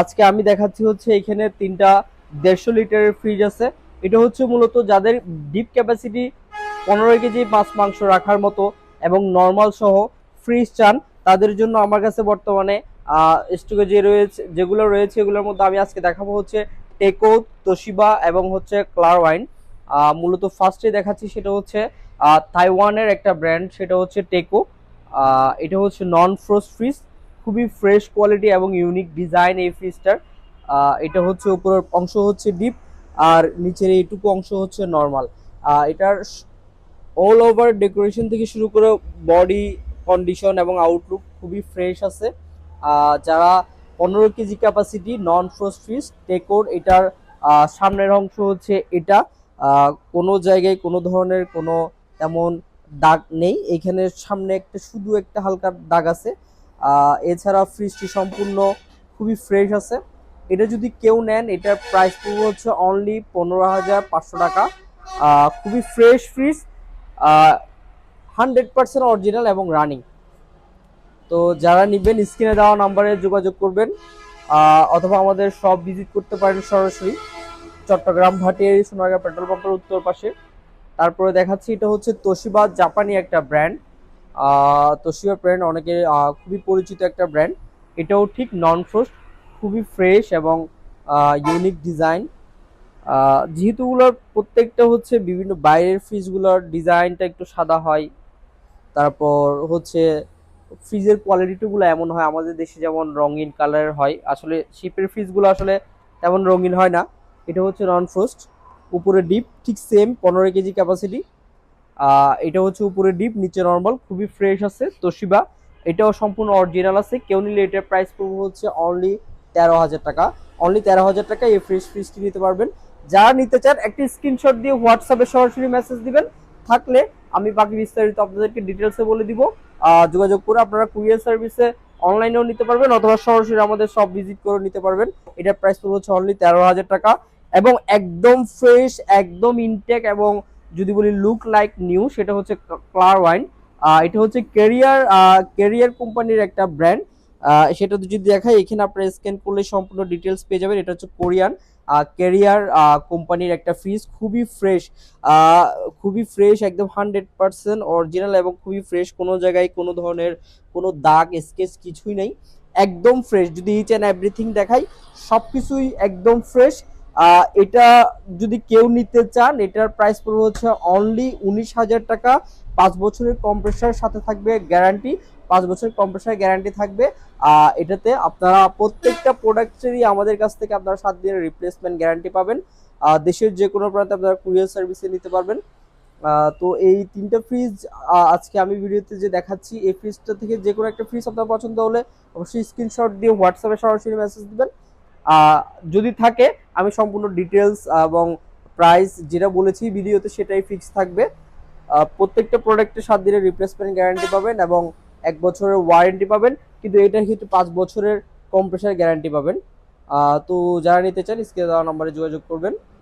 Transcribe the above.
আজকে আমি দেখাচ্ছি হচ্ছে এখানে তিনটা দেড়শো লিটারের ফ্রিজ আছে। এটা হচ্ছে মূলত যাদের ডিপ ক্যাপাসিটি পনেরো কেজি মাছ মাংস রাখার মতো এবং নর্মাল সহ ফ্রিজ চান, তাদের জন্য আমার কাছে বর্তমানে স্টকে যে রয়েছে, যেগুলো রয়েছে এগুলোর মধ্যে আমি আজকে দেখাবো হচ্ছে টেকো তোশিবা এবং হচ্ছে ক্লার ওয়াইন মূলত ফার্স্টে দেখাচ্ছি সেটা হচ্ছে তাইওয়ানের একটা ব্র্যান্ড সেটা হচ্ছে টেকো এটা হচ্ছে নন ফ্রোস্ট ফ্রিজ খুবই ফ্রেশ কোয়ালিটি এবং ইউনিক ডিজাইন এই ফ্রিজটার এটা হচ্ছে উপরের অংশ হচ্ছে ডিপ আর নিচের এইটুকু অংশ হচ্ছে নর্মাল এটার অল ওভার ডেকোরেশন থেকে শুরু করে বডি কন্ডিশন এবং আউটলুক খুবই ফ্রেশ আছে। যারা পনেরো KG capacity non frost fridge টেকোর এটার সামনের অংশ হচ্ছে এটা। কোনো জায়গায় কোনো ধরনের কোনো তেমন দাগ নেই। এখানে সামনে একটা শুধু একটা হালকা দাগ আছে। এছাড়া ফ্রিজটি সম্পূর্ণ খুবই ফ্রেশ আছে। এটা যদি কেউ নেন, এটার প্রাইস পড়বে হচ্ছে অনলি পনেরো হাজার পাঁচশো টাকা। খুবই fresh fridge hundred percent original এবং রানিং তো যারা নিবেন, স্ক্রিনে দেওয়া নাম্বারে যোগাযোগ করবেন অথবা আমাদের সব ভিজিট করতে পারেন সরাসরি। চট্টগ্রাম ভাটিয়ারি সোনারগাঁ পেট্রোল পাম্পের উত্তর পাশে। তারপরে দেখাচ্ছি, এটা হচ্ছে তোশিবা জাপানি একটা ব্র্যান্ড তোশিবা ব্র্যান্ড অনেকে খুবই পরিচিত একটা ব্র্যান্ড এটাও ঠিক নন ফ্রোস্ট খুবই ফ্রেশ এবং ইউনিক ডিজাইন যেহেতুগুলোর প্রত্যেকটা হচ্ছে বিভিন্ন বাইরের ফ্রিজগুলোর ডিজাইনটা একটু সাদা হয়। তারপর হচ্ছে ফ্রিজের কোয়ালিটিগুলো এমন হয়, আমাদের দেশে যেমন রঙিন কালারের হয়। আসলে শিপের ফ্রিজগুলো আসলে তেমন রঙিন হয় না। এটা হচ্ছে নন ফ্রোস্ট উপরে ডিপ ঠিক সেম পনেরো কেজি ক্যাপাসিটি এটা হচ্ছে উপরে ডিপ নিচে নর্মাল খুবই ফ্রেশ আছে। তোশিবা এটাও সম্পূর্ণ অরিজিনাল আছে। কেউ নিলে এটার প্রাইস পড়বে হচ্ছে অনলি তেরো হাজার টাকা। অনলি তেরো হাজার টাকা এই ফ্রেশ ফ্রিজটি নিতে পারবেন। যারা নিতে চান, একটি স্ক্রিনশট দিয়ে হোয়াটসঅ্যাপে সরাসরি মেসেজ দিবেন। থাকলে আমি বাকি বিস্তারিত আপনাদেরকে ডিটেলসে বলে দিব। যোগাযোগ করে আপনারা কুরিয়ার সার্ভিসে অনলাইনেও নিতে পারবেন, অথবা সরাসরি আমাদের সব ভিজিট করে নিতে পারবেন। এটার প্রাইস পড়বে হচ্ছে অনলি তেরো হাজার টাকা। এবং একদম ফ্রেশ একদম ইনটেক এবং যদি বলি লুক লাইক নিউ সেটা হচ্ছে ক্লার ওয়াইন এটা হচ্ছে কেরিয়ার কেরিয়ার কোম্পানির একটা ব্র্যান্ড সেটা যদি দেখাই, এখানে আপনারা স্ক্যান করলে সম্পূর্ণ ডিটেলস পেয়ে যাবেন, এটা হচ্ছে কোরিয়ান কেরিয়ার কোম্পানির একটা ফ্রিজ খুবই ফ্রেশ খুবই ফ্রেশ একদম হান্ড্রেড পার্সেন্ট অরিজিনাল এবং খুবই ফ্রেশ কোনো জায়গায় কোনো ধরনের কোনো দাগ স্কেচ কিছুই নেই, একদম ফ্রেশ যদি ইচ অ্যান্ড এভরিথিং দেখাই সব কিছুই একদম ফ্রেশ এটা যদি কেউ নিতে চান, এটার প্রাইস পড়বে হচ্ছে অনলি উনিশ হাজার টাকা। পাঁচ বছরের কম্প্রেসার সাথে থাকবে গ্যারান্টি পাঁচ বছরের কম্প্রেসার গ্যারান্টি থাকবে। এটাতে আপনারা প্রত্যেকটা প্রোডাক্টেরই আমাদের কাছ থেকে আপনারা সাত দিনের রিপ্লেসমেন্ট গ্যারান্টি পাবেন। দেশের যে কোনো প্রান্তে আপনারা কুরিয়ার সার্ভিসে নিতে পারবেন। তো এই তিনটা ফ্রিজ আজকে আমি ভিডিওতে যে দেখাচ্ছি, এই ফ্রিজটা থেকে যে কোনো একটা ফ্রিজ আপনার পছন্দ হলে অবশ্যই স্ক্রিনশট দিয়ে হোয়াটসঅ্যাপে সরাসরি মেসেজ দিবেন। যদি থাকে, আমি সম্পূর্ণ ডিটেলস এবং প্রাইস যেটা বলেছি ভিডিওতে সেটাই ফিক্স থাকবে। প্রত্যেকটা প্রোডাক্টে সাত দিনের রিপ্লেসমেন্ট গ্যারান্টি পাবেন এবং এক বছরের ওয়ারেন্টি পাবেন, কিন্তু এটার ক্ষেত্রে পাঁচ বছরের কম্প্রেশার গ্যারান্টি পাবেন। তো যারা নিতে চান, স্ক্রিনে দেওয়া নম্বরে যোগাযোগ করবেন।